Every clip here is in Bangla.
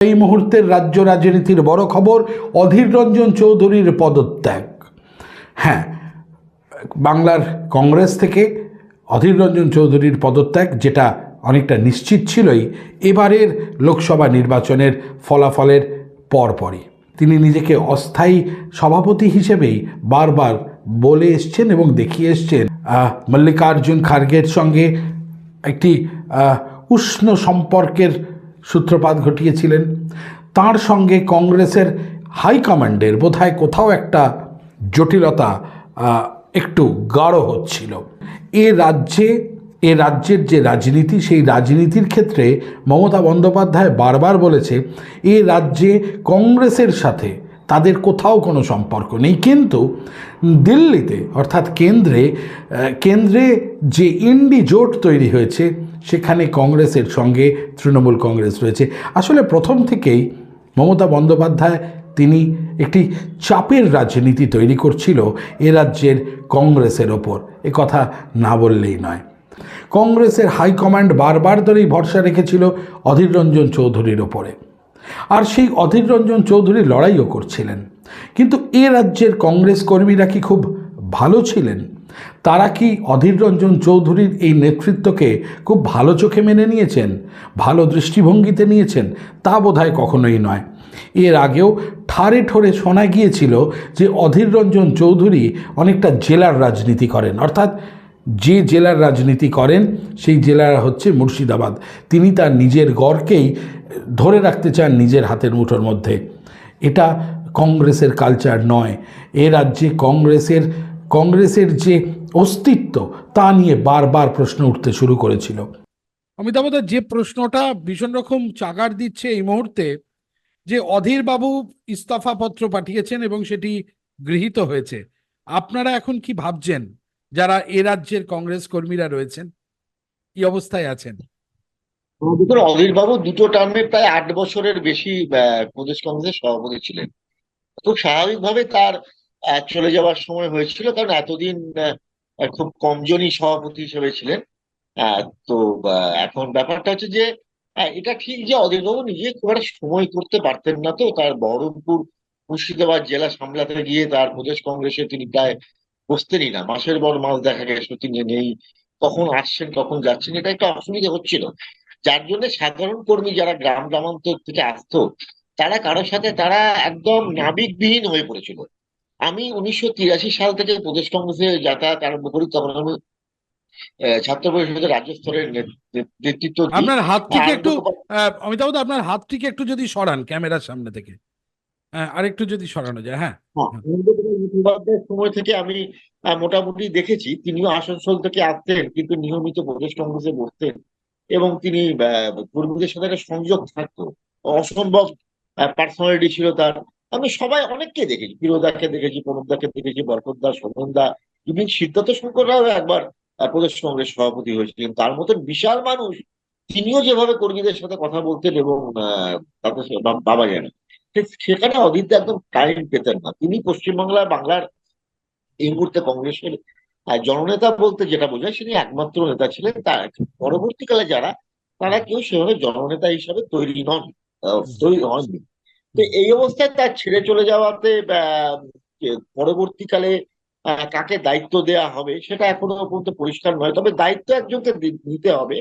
এই মুহূর্তের রাজ্য রাজনীতির বড় খবর, অধীর রঞ্জন চৌধুরীর পদত্যাগ। হ্যাঁ বাংলার কংগ্রেস থেকে অধীর রঞ্জন চৌধুরীর পদত্যাগ, যেটা অনেকটা নিশ্চিত ছিলই, এবারের লোকসভা নির্বাচনের ফলাফলের পরপরই। তিনি নিজেকে অস্থায়ী সভাপতি হিসেবেই বারবার বলে এসছেন এবং দেখিয়ে এসছেন। মল্লিকার্জুন খার্গের সঙ্গে একটি উষ্ণ সম্পর্কের সূত্রপাত ঘটিয়েছিলেন। তার সঙ্গে কংগ্রেসের হাইকমান্ডের বোধহয় কোথাও একটা জটিলতা একটু গাঢ় হচ্ছিল। এ রাজ্যে, এ রাজ্যের যে রাজনীতি, সেই রাজনীতির ক্ষেত্রে মমতা বন্দ্যোপাধ্যায় বারবার বলেছে, এ রাজ্যে কংগ্রেসের সাথে তাদের কোথাও কোনো সম্পর্ক নেই। কিন্তু দিল্লিতে, অর্থাৎ কেন্দ্রে কেন্দ্রে যে ইন্ডি জোট তৈরি হয়েছে, সেখানে কংগ্রেসের সঙ্গে তৃণমূল কংগ্রেস রয়েছে। আসলে প্রথম থেকেই মমতা বন্দ্যোপাধ্যায় তিনি একটি চাপের রাজনীতি তৈরি করছিল এ রাজ্যের কংগ্রেসের ওপর। এ কথা না বললেই নয়। কংগ্রেসের হাইকমান্ড বারবার ধরেই ভরসা রেখেছিল অধীর রঞ্জন চৌধুরীর ওপরে। আর সেই অধীর রঞ্জন চৌধুরী লড়াইও করছিলেন। কিন্তু এ রাজ্যের কংগ্রেস কর্মীরা কি খুব ভালো ছিলেন? তারা কি অধীর রঞ্জন চৌধুরীর এই নেতৃত্বকে খুব ভালো চোখে মেনে নিয়েছেন? ভালো দৃষ্টিভঙ্গিতে নিয়েছেন? তা বোধহয় কখনোই নয়। এর আগেও ঠারে ঠোরে শোনা গিয়েছিল যে অধীর রঞ্জন চৌধুরী অনেকটা জেলার রাজনীতি করেন। অর্থাৎ যে জেলার রাজনীতি করেন, সেই জেলার হচ্ছে মুর্শিদাবাদ। তিনি তার নিজের গড়কেই ধরে রাখতে চান নিজের হাতের মুঠোর মধ্যে। এটা কংগ্রেসের কালচার নয়। এ রাজ্যে কংগ্রেসের কংগ্রেসের যে অস্তিত্ব, তা নিয়ে বারবার প্রশ্ন উঠতে শুরু করেছিল। অমিতাভ যে প্রশ্নটা ভীষণ রকম চাগার দিচ্ছে এই মুহূর্তে, যে অধীর বাবু ইস্তফা পত্র পাঠিয়েছেন এবং সেটি গৃহীত হয়েছে। আপনারা এখন কি ভাবছেন? যারা এ রাজ্যের কংগ্রেস কর্মীরা রয়েছেন, কি অবস্থায় আছেন? অধীর বাবু দুটো টার্মে প্রায় আট বছরের বেশি প্রদেশ কংগ্রেসের সভাপতি ছিলেন। খুব স্বাভাবিকভাবে তার চলে যাওয়ার সময় হয়েছিল কারণ এতদিন খুব কমজনই সভাপতি হিসেবে ছিলেন। তো এখন ব্যাপারটা হচ্ছে যে এটা ঠিক যে অধীর বাবু নিজে খুব একটা সময় করতে পারতেন না তো। তার বহরমপুর মুর্শিদাবাদ জেলা সামলাতে গিয়ে তার প্রদেশ কংগ্রেসে তিনি প্রায় বসতেনই না। মাসের পর মাস দেখা গেছে, তিনি নেই। কখন আসছেন, কখন যাচ্ছেন, এটা একটা অসুবিধা হচ্ছিল। যার জন্য সাধারণ কর্মী যারা গ্রাম গ্রামান্তর থেকে আসতো তারা কারোর সাথে তারা একদম নাবিকবিহীন হয়ে পড়েছিল। আমি উনিশশো তিরাশি সাল থেকে প্রদেশ কংগ্রেসে যাতায়াত আরম্ভ করি তখন আমি ছাত্র পরিষদের রাজ্য স্তরের নেতৃত্ব আপনার হাতটিকে একটু অমিতাভ আপনার হাতটিকে একটু যদি সরান ক্যামেরার সামনে থেকে। আরেকটু যদি সরানো যায় হ্যাঁ। হ্যাঁ, সময় থেকে আমি মোটামুটি দেখেছি তিনিও আসানসোল থেকে আসতেন কিন্তু নিয়মিত প্রদেশ কংগ্রেসে বসতেন। এবং তিনি কর্মীদের সাথে একটা সংযোগ থাকতো। অসম্ভব পার্সোনালিটি ছিল তার। আমি সবাই অনেককে দেখেছি। ফিরোদাকে দেখেছি প্রণবদাকে দেখেছি বরকতদা শোভনদা ইভেন সিদ্ধার্থ শঙ্কররাও একবার আহ, প্রদেশ কংগ্রেস সভাপতি হয়েছিলেন। তার মতন বিশাল মানুষ তিনিও যেভাবে কর্মীদের সাথে কথা বলতেন এবং বা- বাবা জানেন। সেখানে অদিত একদম টাইম পেতেন না। তিনি পশ্চিমবাংলার বাংলার এই মুহূর্তে কংগ্রেসের আহ, জননেতা বলতে যেটা বোঝায় তিনি একমাত্র নেতা ছিলেন তার পরবর্তীকালে যারা তারা কেউ সেভাবে জননেতা হিসাবে তৈরি নন তৈরি হননি তো এই অবস্থায় তার ছেড়ে চলে যাওয়াতে পরবর্তীকালে কাকে দায়িত্ব দেয়া হবে সেটা এখনও পর্যন্ত পরিষ্কার নয়। তবে দায়িত্ব একজনকে নিতে হবে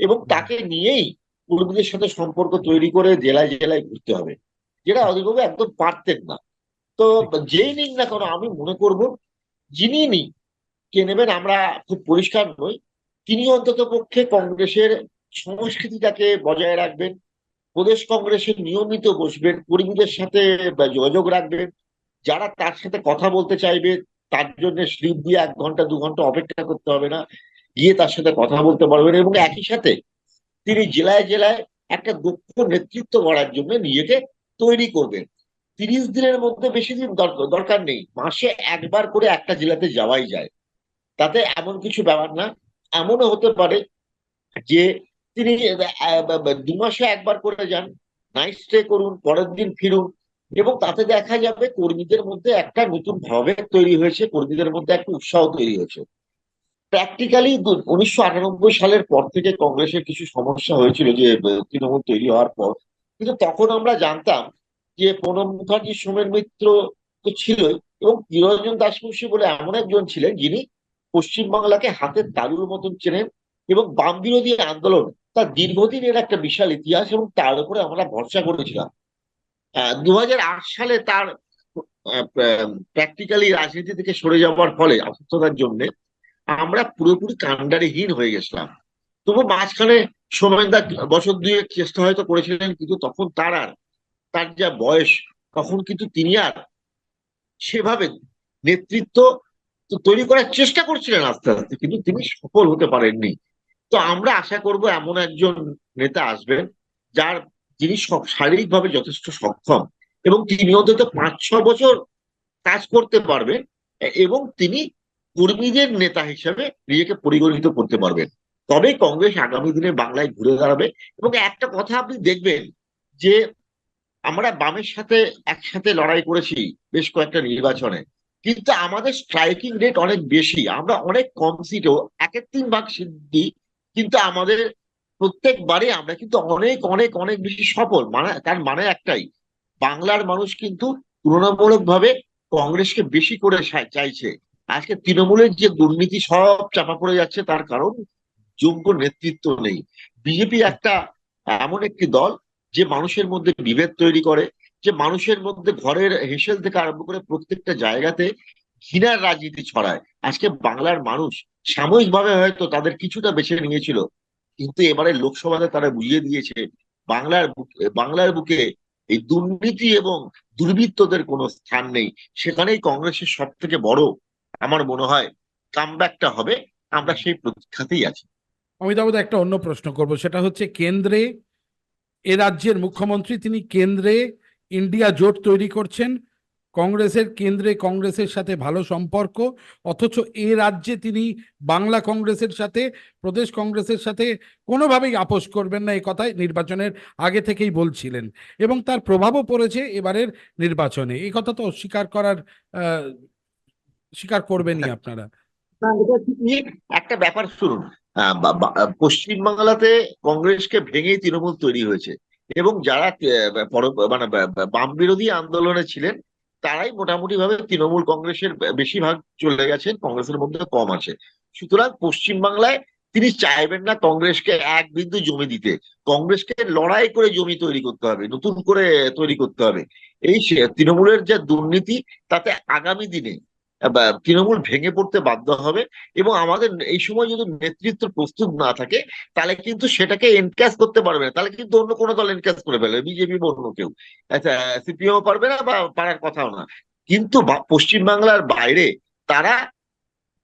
এবং তাকে নিয়েই কর্মীদের সাথে সম্পর্ক তৈরি করে জেলায় জেলায় ঘুরতে হবে যেটা অধিকবাবু একদম পারতেন না। তো যেই নিন না কেন আমি মনে করব যিনি নিক কে নেবেন আমরা খুব পরিষ্কার নই। তিনি অন্তত পক্ষে কংগ্রেসের সংস্কৃতিটাকে বজায় রাখবেন, প্রদেশ কংগ্রেসের নিয়মিত বসবেন, কর্মীদের সাথে যোগাযোগ রাখবেন, যারা তার সাথে কথা বলতে চাইবে, তার জন্য স্লিপ দিয়ে এক ঘণ্টা, দু ঘণ্টা অপেক্ষা করতে হবে না, গিয়ে তার সাথে কথা বলতে পারবেন এবং একই সাথে তিনি জেলায় জেলায় একটা দক্ষ নেতৃত্ব করার জন্য নিজেকে তৈরি করবেন। তিরিশ দিনের মধ্যে বেশি দিন দর- দরকার নেই, মাসে একবার করে একটা জেলাতে যাওয়াই যায়। তাতে এমন কিছু ব্যাপার না, এমনও হতে পারে যে তিনি দু মাসে একবার করে যান নাইট স্টে করুন, পরের দিন ফিরুন এবং তাতে দেখা যাবে কর্মীদের মধ্যে একটা নতুন ভাবে তৈরি হয়েছে, কর্মীদের মধ্যে একটা উৎসাহ তৈরি হয়েছে। প্র্যাকটিক্যালি উনিশশো আটানব্বই সালের পর থেকে কংগ্রেসের কিছু সমস্যা হয়েছিল যে তৃণমূল তৈরি হওয়ার পর। কিন্তু তখন আমরা জানতাম যে প্রণব মুখার্জি, সোমেন মিত্র তো ছিলই এবং চিরঞ্জন দাসমুন্সী বলে এমন একজন ছিলেন যিনি পশ্চিমবাংলাকে হাতের তালুর মতন চেনেন এবং বাম বিরোধী আন্দোলন তার দীর্ঘদিনের একটা বিশাল ইতিহাস এবং তার উপরে আমরা ভরসা করেছিলাম। দু সালে তার প্র্যাকটিক্যালি রাজনীতি থেকে সরে যাওয়ার ফলে, অসুস্থতার জন্য আমরা পুরোপুরি কাণ্ডারিহীন হয়ে গেছিলাম। তবু মাঝখানে সোমেনদা বছর দুয়েক চেষ্টা হয়তো করেছিলেন, কিন্তু তখন তার আর, তার যা বয়স, তখন কিন্তু তিনি আর সেভাবে নেতৃত্ব তৈরি করার চেষ্টা করছিলেন আস্তে আস্তে, কিন্তু তিনি সফল হতে পারেননি। তো আমরা আশা করব এমন একজন নেতা আসবেন যার যিনি শারীরিকভাবে যথেষ্ট সক্ষম এবং তিনি অন্তত পাঁচ, ছ বছর কাজ করতে পারবেন এবং তিনি কর্মীদের নেতা হিসেবে নিজেকে পরিগণিত করতে পারবেন। তবে কংগ্রেস আগামী দিনে বাংলায় ঘুরে দাঁড়াবে এবং একটা কথা আপনি দেখবেন যে আমরা বামের সাথে একসাথে লড়াই করেছি বেশ কয়েকটা নির্বাচনে। কিন্তু আমাদের স্ট্রাইকিং রেট অনেক বেশি। আমরা অনেক কম সিটেও একের তিন ভাগ সিদ্ধি কিন্তু আমাদের প্রত্যেকবারে আমরা কিন্তু অনেক অনেক অনেক বেশি সফল। মানে তার মানে একটাই, বাংলার মানুষ কিন্তু তুলনামূলক ভাবে কংগ্রেসকে বেশি করে চাইছে। আজকে তৃণমূলের যে দুর্নীতি সব চাপা পড়ে যাচ্ছে, তার কারণ যোগ্য নেতৃত্ব নেই। বিজেপি একটা এমন একটি দল, যে মানুষের মধ্যে বিভেদ তৈরি করে যে মানুষের মধ্যে ঘরের হেসেল থেকে আরম্ভ করে প্রত্যেকটা জায়গাতে ঘৃণার রাজনীতি ছড়ায়। আজকে বাংলার মানুষ সাময়িকভাবে হয়তো তাদের কিছুটা বেছে নিয়েছিল, কিন্তু এবারে লোকসভাতে তারা বুঝিয়ে দিয়েছে, বাংলার বাংলার বুকে এই দুর্নীতি এবং দুর্বৃত্তদের কোনো স্থান নেই। সেখানেই কংগ্রেসের সব থেকে বড়, আমার মনে হয় কামব্যাকটা হবে। আমরা সেই প্রতীক্ষাতেই আছি। অমিতাভ একটা অন্য প্রশ্ন করব। সেটা হচ্ছে, কেন্দ্রে এ রাজ্যের মুখ্যমন্ত্রী, তিনি কেন্দ্রে ইন্ডিয়া জোট তৈরি করছেন, কংগ্রেসের কেন্দ্রে কংগ্রেসের সাথে ভালো সম্পর্ক, অথচ এ রাজ্যে তিনি বাংলা কংগ্রেসের সাথে, প্রদেশ কংগ্রেসের সাথে কোনোভাবেই আপোষ করবেন না এই কথাই নির্বাচনের আগে থেকেই বলছিলেন। এবং তার প্রভাবও পড়েছে এবারের নির্বাচনে। এই কথা তো অস্বীকার করার স্বীকার করবেনই আপনারা। একটা ব্যাপার শুনুন। পশ্চিমবাংলাতে কংগ্রেসকে ভেঙেই তৃণমূল তৈরি হয়েছে। এবং যারা মানে বাম বিরোধী আন্দোলনে ছিলেন, তারাই মোটামুটি ভাবে তৃণমূল কংগ্রেসের বেশিরভাগ চলে গেছেন, কংগ্রেসের মধ্যে কম আছে। সুতরাং পশ্চিমবাংলায় তিনি চাইবেন না কংগ্রেসকে এক বিন্দু জমি দিতে। কংগ্রেসকে লড়াই করে জমি তৈরি করতে হবে, নতুন করে তৈরি করতে হবে। এই তৃণমূলের যে দুর্নীতি, তাতে আগামী দিনে তৃণমূল ভেঙে পড়তে বাধ্য হবে এবং আমাদের এই সময় যদি নেতৃত্ব প্রস্তুত না থাকে, তাহলে কিন্তু সেটাকে এনক্যাশ করতে পারবে না। তাহলে কিন্তু অন্য কোনো দল এনক্যাশ করে ফেলবে, বিজেপি বা অন্য কেউ। আচ্ছা সিপিএম পারবে না বা পারার কথাও না। কিন্তু পশ্চিমবাংলার বাইরে তারা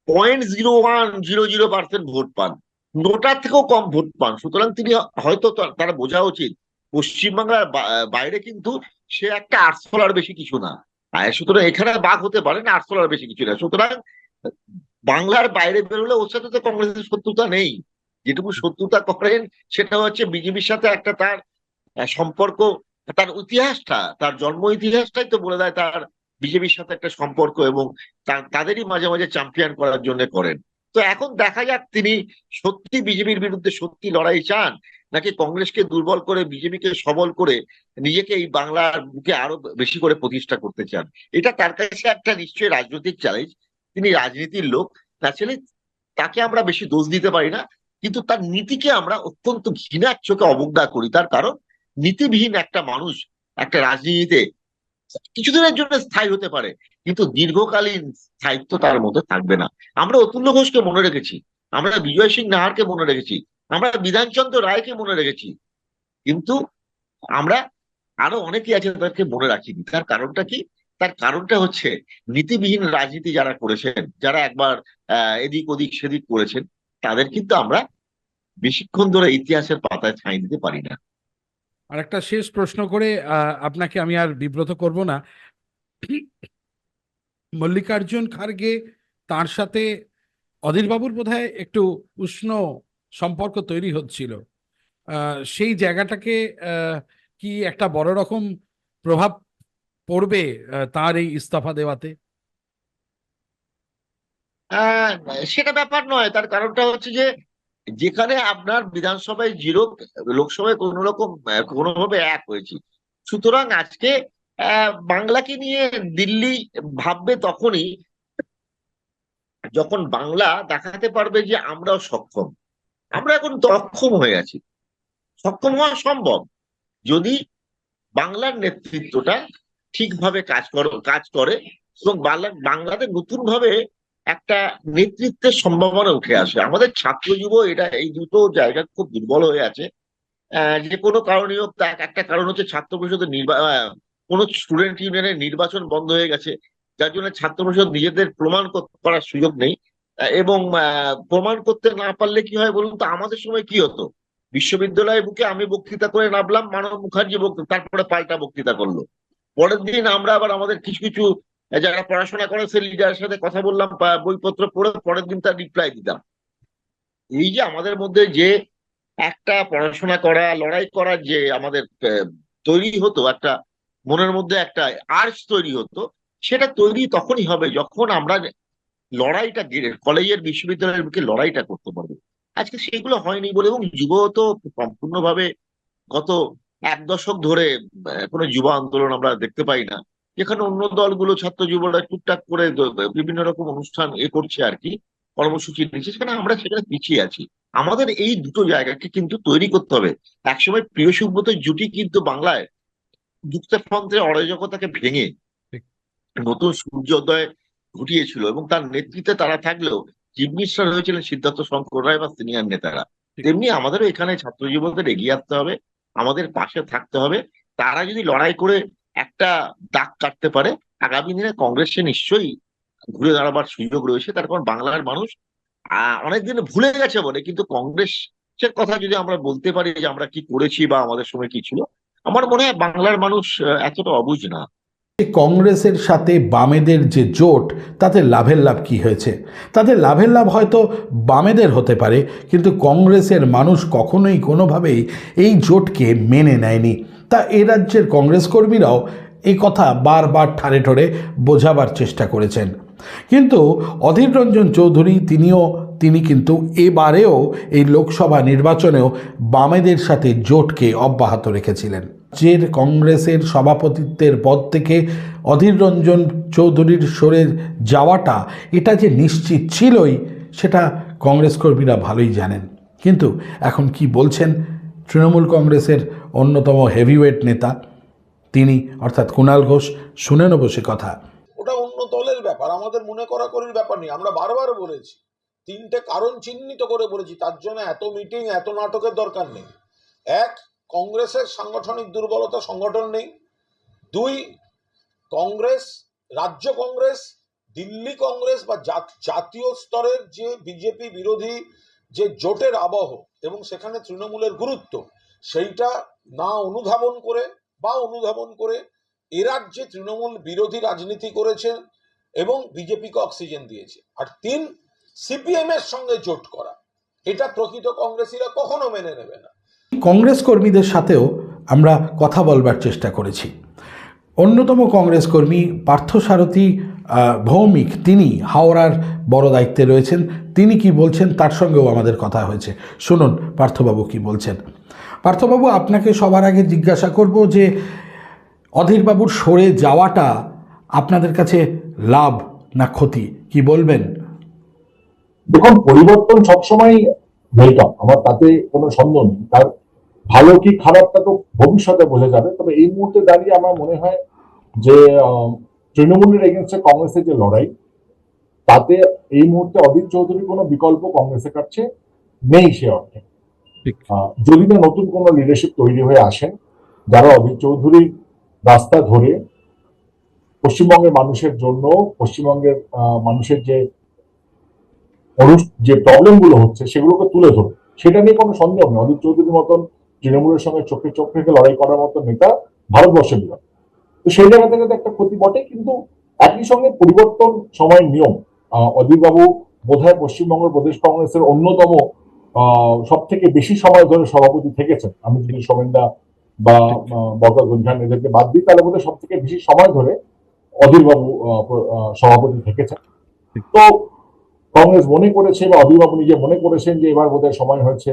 point zero one zero zero percent vote পান। নোটার থেকেও কম ভোট পান। সুতরাং তিনি হয়তো তারা বোঝা উচিত। পশ্চিমবাংলার বাইরে কিন্তু সে একটা আটশোলার বেশি কিছু না। সুতরাং এখানে বাঘ হতে পারে না আটশো বেশি কিছু না। সুতরাং বাংলার বাইরে বেরোলে ওর সাথে তো কংগ্রেসের শত্রুতা নেই। যেটুকু শত্রুতা করেন, সেটা হচ্ছে বিজেপির সাথে একটা তার সম্পর্ক, তার ইতিহাসটা, তার জন্ম ইতিহাসটাই তো বলে দেয় তার বিজেপির সাথে একটা সম্পর্ক এবং তাদেরই মাঝে মাঝে চ্যাম্পিয়ন করার জন্য করেন। তো এখন দেখা যাক তিনি সত্যি বিজেপির বিরুদ্ধে সত্যি লড়াই চান। নাকি কংগ্রেসকে দুর্বল করে, বিজেপিকে সবল করে নিজেকে এই বাংলার বুকে আরও বেশি করে প্রতিষ্ঠা করতে চান? এটা তার কাছে একটা নিশ্চয়ই রাজনৈতিক চ্যালেঞ্জ তিনি রাজনীতির লোক ন্যাচারালি তাকে আমরা বেশি দোষ দিতে পারি না, কিন্তু তার নীতিকে আমরা অত্যন্ত ঘৃণার চোখে অবজ্ঞা করি। তার কারণ, নীতিবিহীন একটা মানুষ একটা রাজনীতিতে কিছুদিনের জন্য স্থায়ী হতে পারে, কিন্তু দীর্ঘকালীন স্থায়িত্ব তার মধ্যে থাকবে না। আমরা অতুল্য ঘোষকে মনে রেখেছি, আমরা বিজয় সিং নাহারকে মনে রেখেছি আমরা বিধানচন্দ্র রায়কে মনে রেখেছি। কিন্তু আমরা আরও অনেকে আছে তাদেরকে মনে রাখিনি। তার কারণটা কি? তার কারণটা হচ্ছে নীতিবিহীন রাজনীতি যারা করেছেন, যারা একবার এদিক ওদিক সেদিক করেছেন, তাদের কিন্তু আমরা বেশিক্ষণ ধরে ইতিহাসের পাতায় ছাই দিতে পারি না। আর একটা শেষ প্রশ্ন করে আপনাকে আমি আর বিব্রত করব না। মল্লিকার্জুন খার্গে তার সাথে অধীরবাবুর বোধহয় একটু উষ্ণ সম্পর্ক তৈরি হচ্ছিল। সেই জায়গাটাকে কি একটা বড় রকম প্রভাব পড়বে তার এই ইস্তফা দেওয়াতে? সেটা ব্যাপার নয়। তার কারণটা হচ্ছে যে, যেখানে আপনার বিধানসভায় জিরো, লোকসভায় কোন রকম কোনোভাবে এক হয়েছি। সুতরাং আজকে বাংলাকে নিয়ে দিল্লি ভাববে তখনই, যখন বাংলা দেখাতে পারবে যে আমরাও সক্ষম। আমরা এখন অক্ষম হয়ে আছি। সক্ষম হওয়া সম্ভব। যদি বাংলার নেতৃত্বটা ঠিকভাবে কাজ করে কাজ করে এবং বাংলা বাংলাতে নতুন ভাবে একটা নেতৃত্বের সম্ভাবনা উঠে আসে। আমাদের ছাত্র যুব এটা এই দুটো জায়গা খুব দুর্বল হয়ে আছে। যে কোনো কারণে হোক তার একটা কারণ হচ্ছে ছাত্র পরিষদের কোনো স্টুডেন্ট ইউনিয়নের নির্বাচন বন্ধ হয়ে গেছে। যার জন্য ছাত্র পরিষদ নিজেদের প্রমাণ কর- করার সুযোগ নেই। এবং প্রমাণ করতে না পারলে কি হয় বলুন তো? আমাদের সময় কি হতো? বিশ্ববিদ্যালয়ে বুকে আমি বক্তৃতা করে নামলাম, মানব মুখার্জি তারপরে পাল্টা বক্তৃতা করল। পরের দিন আমরা আবার আমাদের কিছু কিছু যারা পড়াশোনা করে সে লিডারের সাথে কথা বললাম বইপত্র পড়ে পরের দিন তার রিপ্লাই দিতাম এই যে আমাদের মধ্যে যে একটা পড়াশোনা করা, লড়াই করার যে আমাদের তৈরি হতো, একটা মনের মধ্যে একটা আর্টস তৈরি হতো, সেটা তৈরি তখনই হবে যখন আমরা লড়াইটা কলেজের বিশ্ববিদ্যালয়ের বুকে লড়াইটা করতে পারবে। আজকে সেগুলো হয়নি বলে এবং যুব তো সম্পূর্ণভাবে গত এক দশক ধরে কোনো যুব আন্দোলন আমরা দেখতে পাই না। যেখানে অন্য দলগুলো ছাত্র যুবরা টুকটাক করে বিভিন্ন রকম অনুষ্ঠান এ করছে আর কি কর্মসূচি নিচ্ছে সেখানে আমরা সেখানে পিছিয়ে আছি। আমাদের এই দুটো জায়গাকে কিন্তু তৈরি করতে হবে। একসময় প্রিয় সুব্রত জুটি কিন্তু বাংলায় যুক্তফ্রন্টের অরাজকতাকে ভেঙে নতুন সূর্যোদয় ঘটিয়েছিল এবং তার নেতৃত্বে তারা থাকলেও চিফ মিনিস্টার হয়েছিলেন সিদ্ধার্থ শঙ্কর রায় বা সিনিয়র নেতারা। তেমনি আমাদেরও এখানে ছাত্র যুবকদের এগিয়ে আসতে হবে আমাদের পাশে থাকতে হবে। তারা যদি লড়াই করে একটা দাগ কাটতে পারে আগামী দিনে কংগ্রেসে নিশ্চয়ই ঘুরে দাঁড়াবার সুযোগ রয়েছে। তার কারণ বাংলার মানুষ আহ অনেকদিন ভুলে গেছে বলে কিন্তু কংগ্রেসের কথা যদি আমরা বলতে পারি যে আমরা কি করেছি বা আমাদের সময় কি ছিল আমার মনে হয় বাংলার মানুষ এতটা অবুঝ না। কংগ্রেসের সাথে বামেদের যে জোট, তাতে লাভের লাভ কি হয়েছে? তাতে লাভের লাভ হয়তো বামেদের হতে পারে, কিন্তু কংগ্রেসের মানুষ কখনোই কোনোভাবেই এই জোটকে মেনে নেয়নি। তা এ রাজ্যের কংগ্রেস কর্মীরাও এই কথা বারবার ঠারে ঠোরে বোঝাবার চেষ্টা করেছেন। কিন্তু অধীর রঞ্জন চৌধুরী, তিনিও, তিনি কিন্তু এবারেও এই লোকসভা নির্বাচনেও বামেদের সাথে জোটকে অব্যাহত রেখেছিলেন। রাজ্যের কংগ্রেসের সভাপতিত্বের পদ থেকে অধীর রঞ্জন চৌধুরীর সরে যাওয়াটা এটা যে নিশ্চিত ছিলই, সেটা কংগ্রেস কর্মীরা ভালোই জানেন। কিন্তু এখন কি বলছেন তৃণমূল কংগ্রেসের অন্যতম হেভিওয়েট নেতা? তিনি, অর্থাৎ কুণাল ঘোষ, শুনে নেব সে কথা। ওটা অন্য দলের ব্যাপার, আমাদের মনে করা করির ব্যাপার নেই। আমরা বারবার বলেছি, তিনটে কারণ চিহ্নিত করে বলেছি, তার জন্য এত মিটিং এত নাটকের দরকার নেই। এক কংগ্রেসের সাংগঠনিক দুর্বলতা সংগঠন নেই। দুই, কংগ্রেস, রাজ্য কংগ্রেস, দিল্লি কংগ্রেস বা জাতীয় স্তরের যে বিজেপি বিরোধী যে জোটের আবহ এবং সেখানে তৃণমূলের গুরুত্ব, সেইটা না অনুধাবন করে বা অনুধাবন করে এ রাজ্যে তৃণমূল বিরোধী রাজনীতি করেছে এবং বিজেপিকে অক্সিজেন দিয়েছে। আর তিন সিপিএম এর সঙ্গে জোট করা, এটা প্রকৃত কংগ্রেসীরা কখনো মেনে নেবে না। কংগ্রেস কর্মীদের সাথেও আমরা কথা বলবার চেষ্টা করেছি। অন্যতম কংগ্রেস কর্মী পার্থসারথী ভৌমিক, তিনি হাওড়ার বড় দায়িত্বে রয়েছেন। তিনি কি বলছেন তার সঙ্গেও আমাদের কথা হয়েছে। শুনুন, পার্থবাবু কি বলছেন। পার্থবাবু, আপনাকে সবার আগে জিজ্ঞাসা করব যে, অধীরবাবুর সরে যাওয়াটা আপনাদের কাছে লাভ না ক্ষতি? কি বলবেন? দেখুন, পরিবর্তন সবসময় আমার তাতে কোনো সন্দেহ নেই। তার ভালো কি খারাপটা তো ভবিষ্যতে বোঝা যাবে। তবে এই মুহূর্তে দাঁড়িয়ে আমার মনে হয় যে তৃণমূলের এগেনস্টে কংগ্রেসের যে লড়াই তাতে এই মুহূর্তে অদিত চৌধুরীর কোনো বিকল্প কংগ্রেসের কাছে নেই সে অর্থে। ঠিক। যদি না নতুন কোনো লিডারশিপ তৈরি হয়ে আসেন যারা অদিত চৌধুরীর রাস্তা ধরে পশ্চিমবঙ্গের মানুষের জন্য পশ্চিমবঙ্গের মানুষের যে যে প্রবলেমগুলো হচ্ছে সেগুলোকে তুলে ধরো সেটা নিয়ে কোনো সন্দেহ নেই। অজিত চৌধুরীর মতন তৃণমূলের সঙ্গে চোখে চোখ রেখে লড়াই করার মতো নেতা ভারতবর্ষে দিল তো সেই জায়গা থেকে তো একটা ক্ষতি বটে কিন্তু একই সঙ্গে পরিবর্তন সময় নিয়ম অজিত বাবু বোধহয় পশ্চিমবঙ্গ প্রদেশ কংগ্রেসের অন্যতম সব থেকে বেশি সময় ধরে সভাপতি থেকেছেন। আমি যদি সোমেনদা বা বরকা গুলখান এদেরকে বাদ দিই তাহলে বোধহয় সব থেকে বেশি সময় ধরে অধীর বাবু আহ, সভাপতি থেকেছেন। তো কংগ্রেস মনে করেছে বা অধীরবাবু নিজে মনে করেছেন যে এবার বোধহয় সময় হয়েছে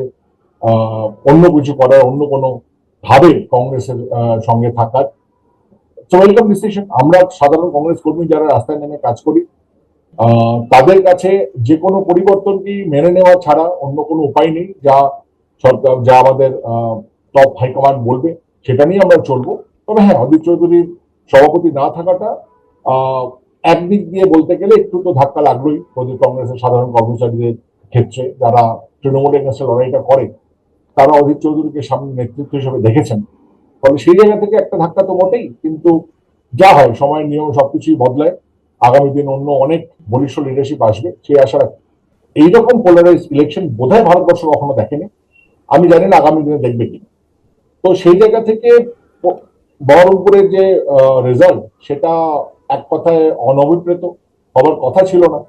অন্য কিছু করার, অন্য কোনো ভাবে কংগ্রেসের সঙ্গে থাকার। ওয়েলকাম ডিসিশন আমরা সাধারণ কংগ্রেস কর্মী যারা রাস্তায় নেমে কাজ করি তাদের কাছে যে কোনো পরিবর্তনকে মেনে নেওয়া ছাড়া অন্য কোনো উপায় নেই, যা সরকার, যা আমাদের টপ হাইকমান্ড বলবে, সেটা নিয়ে আমরা চলবো। তবে হ্যাঁ অধীর চৌধুরীর সভাপতি না থাকাটা একদিক দিয়ে বলতে গেলে একটু তো ধাক্কা লাগলোই কংগ্রেসের সাধারণ কর্মচারীদের ক্ষেত্রে, যারা তৃণমূলের কাছে লড়াইটা করে। তারা অধীর চৌধুরীকে সামনে নেতৃত্ব হিসেবে দেখেছেন। ফলে সেই জায়গা থেকে একটা ধাক্কা তো বটেই, কিন্তু যা হয়, সময়ের নিয়ম সবকিছুই বদলায়। আগামী দিন অন্য অনেক বলিষ্ঠ লিডারশিপ আসবে। সেই আশা এইরকম পোলারাইজ ইলেকশন বোধহয় ভারতবর্ষ কখনো দেখেনি। আমি জানি না আগামী দিনে দেখবে কি তো সেই জায়গা থেকে বহরমপুরের যে রেজাল্ট সেটা এক কথায় অনভিপ্রেত হবার কথা ছিল না।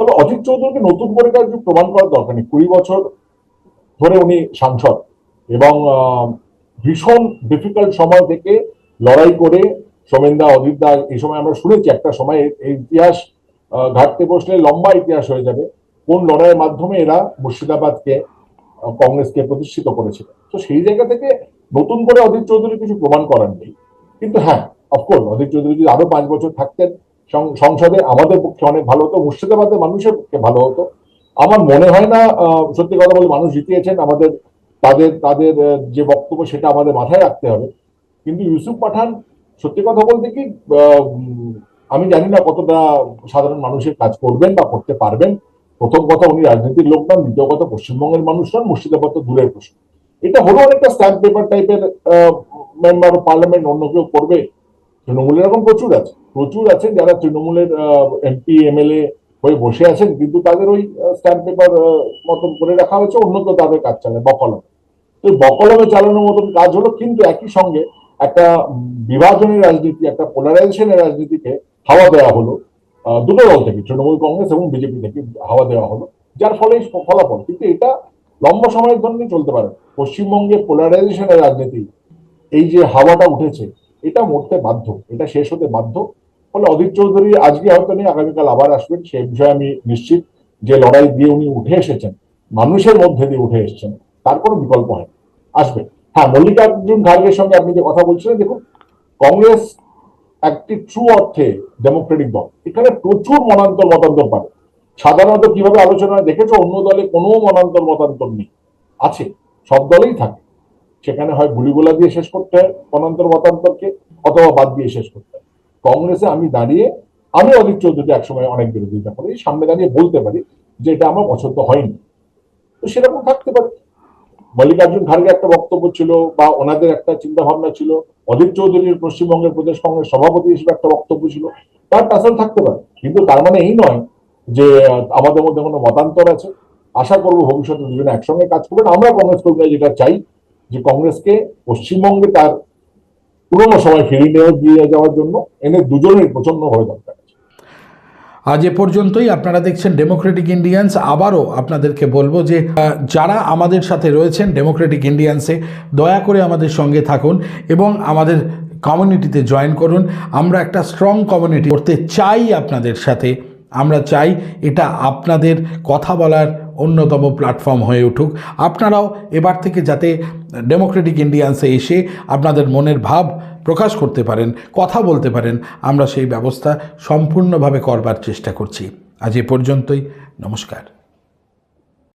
তবে অজিত চৌধুরীকে নতুন করে কাজ প্রমাণ করার দরকার নেই। কুড়ি বছর ধরে উনি সাংসদ এবং ভীষণ ডিফিকাল্ট সময় থেকে লড়াই করে সোমেনদা অজিতদা এই সময় আমরা শুনেছি একটা সময় এই ইতিহাস ঘাটতে বসলে লম্বা ইতিহাস হয়ে যাবে। কোন লড়াইয়ের মাধ্যমে এরা মুর্শিদাবাদকে কংগ্রেসকে প্রতিষ্ঠিত করেছিল। তো সেই জায়গা থেকে নতুন করে অজিত চৌধুরী কিছু প্রমাণ করার নেই। কিন্তু হ্যাঁ অফকোর্স অজিত চৌধুরী যদি আরও পাঁচ বছর থাকতেন সংসদে আমাদের পক্ষে অনেক ভালো হতো, মুর্শিদাবাদের মানুষের পক্ষে ভালো হতো। আমার মনে হয় না সত্যি কথা বলে মানুষ জিতিয়েছেন, আমাদের, তাদের তাদের যে বক্তব্য সেটা আমাদের মাথায় রাখতে হবে। কিন্তু ইউসুফ পাঠান, সত্যি কথা বলতে কি আমি জানি না কতটা সাধারণ মানুষের কাজ করবেন বা করতে পারবেন। প্রথম কথা, উনি রাজনীতির লোক নন, দ্বিতীয় কথা, পশ্চিমবঙ্গের মানুষ নন, মুর্শিদাবাদ তো দূরের প্রশ্ন। এটা হলো অনেকটা স্ট্যাম্প পেপার টাইপের মেম্বার পার্লামেন্ট অন্য কেউ করবে। তৃণমূলের এরকম প্রচুর আছে। প্রচুর আছে যারা তৃণমূলের এমপি এমএলএ হয়ে বসে আছেন, কিন্তু তাদের ওই স্ট্যাম্প পেপার মতন করে রাখা হয়েছে, অন্য কেউ তাদের কাজ চালায়, বকলম। তো বকলমে চালানোর মতন কাজ হলো, কিন্তু একই সঙ্গে একটা বিভাজনের রাজনীতি, একটা পোলারাইজেশনের রাজনীতিকে হাওয়া দেওয়া হলো দুটো দল থেকে, তৃণমূল কংগ্রেস এবং বিজেপি থেকে হাওয়া দেওয়া হলো, যার ফলে ফলাফল। কিন্তু এটা লম্বা সময়ের জন্য চলতে পারে। পশ্চিমবঙ্গে পোলারাইজেশনের রাজনীতি, এই যে হাওয়াটা উঠেছে, এটা মরতে বাধ্য, এটা শেষ হতে বাধ্য ফলে অধীর চৌধুরী আজকে হয়তো নেই আগামীকাল আবার আসবেন। সেই বিষয়ে আমি নিশ্চিত যে লড়াই দিয়ে উনি উঠে এসেছেন, মানুষের মধ্যে দিয়ে উঠে এসেছেন, তার কোনো বিকল্প হয় আসবে। হ্যাঁ মল্লিকার্জুন খার্গের সঙ্গে আপনি যে কথা বলছিলেন, দেখুন, কংগ্রেস একটি ট্রু অর্থে ডেমোক্রেটিক দল। এখানে প্রচুর মনান্তর মতান্তর পাবে। সাধারণত কীভাবে আলোচনা দেখেছ, অন্য দলে কোনো মনান্তর মতান্তর নেই। আছে, সব দলেই থাকে। সেখানে হয় গুলিগোলা দিয়ে শেষ করতে হয় মনান্তর মতান্তরকে, অথবা বাদ দিয়ে শেষ করতে হয়। কংগ্রেসে আমি দাঁড়িয়ে আমি অজিত চৌধুরী একসময় অনেক বিরোধিতা করি সামনে দাঁড়িয়ে বলতে পারি যে এটা আমার পছন্দ হয়নি। তো সেরকম থাকতে পারে। মল্লিকার্জুন খার্গে একটা বক্তব্য ছিল বা ওনাদের একটা চিন্তা ভাবনা ছিল, অজিত চৌধুরীর পশ্চিমবঙ্গের প্রদেশ কংগ্রেস সভাপতি হিসেবে একটা বক্তব্য ছিল, তার টাসল থাকতে পারে। কিন্তু তার মানে এই নয় যে আমাদের মধ্যে কোনো মতান্তর আছে। আশা করব ভবিষ্যতে দুজনে একসঙ্গে কাজ করবেন আমরা কংগ্রেস কর্মীরা যেটা চাই যে কংগ্রেসকে পশ্চিমবঙ্গে তার পুরোনো ফিরিয়ে নিয়ে দিয়ে যাওয়ার জন্য এনে দুজনের হয়ে দরকার আজ এ পর্যন্তই। আপনারা দেখছেন ডেমোক্রেটিক ইন্ডিয়ান্স আবারও আপনাদেরকে বলব যে যারা আমাদের সাথে রয়েছেন ডেমোক্রেটিক ইন্ডিয়ান্সে দয়া করে আমাদের সঙ্গে থাকুন এবং আমাদের কমিউনিটিতে জয়েন করুন। আমরা একটা স্ট্রং কমিউনিটি করতে চাই আপনাদের সাথে। আমরা চাই এটা আপনাদের কথা বলার অন্যতম প্ল্যাটফর্ম হয়ে উঠুক। আপনারাও এবার থেকে যাতে ডেমোক্রেটিক ইন্ডিয়ান্সে এসে আপনাদের মনের ভাব প্রকাশ করতে পারেন, কথা বলতে পারেন, আমরা সেই ব্যবস্থা সম্পূর্ণভাবে করবার চেষ্টা করছি। আজ এ পর্যন্তই, নমস্কার।